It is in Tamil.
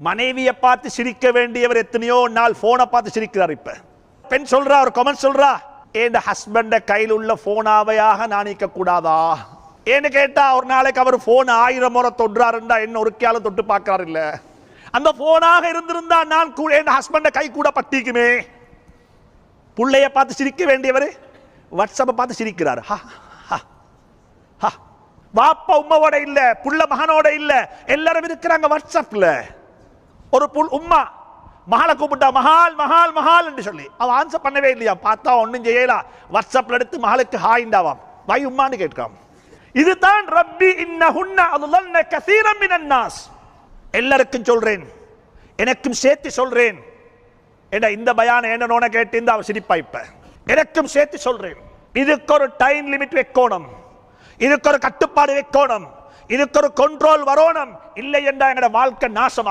மனைவியை பார்த்து சிரிக்க வேண்டியவர் எத்தனையோ நாள் போனை பார்த்து சிரிக்கிறார் இப்ப. பெண் சொல்றா ஒரு கமெண்ட் சொல்றா? என் ஹஸ்பண்ட கையில் உள்ள போனாவையாக நான் நீக்க கூடாதா? ஏன்னு கேட்டா ஒரு நாளைக்கு அவர் போன் ஆயிரம் முறை தொடுறாருண்டா என்ன ஒரு கேளும் தொட்டு பார்க்கறாரு இல்ல. அந்த போனாக இருந்திருந்தா நான் கூட என் ஹஸ்பண்ட கை கூட பட்டிக்குமே? புள்ளைய பார்த்து சிரிக்க வேண்டியவர் வாட்ஸ்அப்பை பார்த்து சிரிக்கிறார். ஹா ஹா ஹா. வாப்பா உம்மாவோட இல்ல புள்ள மகனோட இல்ல. எல்லாரும் இருக்கிறாங்க வாட்ஸ்அப்ல ஒரு புல் உம்மா. மகளை கூப்பிட்டா மகால் மகால் மகால் என்று சொல்லி. அவன் ஆன்சர் பண்ணவே இல்லையா? பார்த்தா ஒன்றும் செய்யலாம் வாட்ஸ்அப்பில் எடுத்து மகளுக்கு ஹாய்ண்டாவாம் வாய் உம்மான்னு கேட்காம் இதுதான் ரப்பி இன்னஹுன்ன அதுலன்ன கசீரம் மினன் நாஸ் எல்லாருக்கும் சொல்றேன். எனக்கும் சேர்த்து சொல்றேன். என்ன இந்த பயான என்னன்னு கேட்டு இந்த அவ சிரிப்பா இப்ப. எனக்கும் சேர்த்து சொல்றேன். இதுக்கு ஒரு டைம் லிமிட் வைக்கணும். இதுக்கு ஒரு கட்டுப்பாடு வைக்கணும். இதுக்கு ஒரு கண்ட்ரோல் வரணும். இல்லை என்றால் எங்களோட வாழ்க்கை நாசமா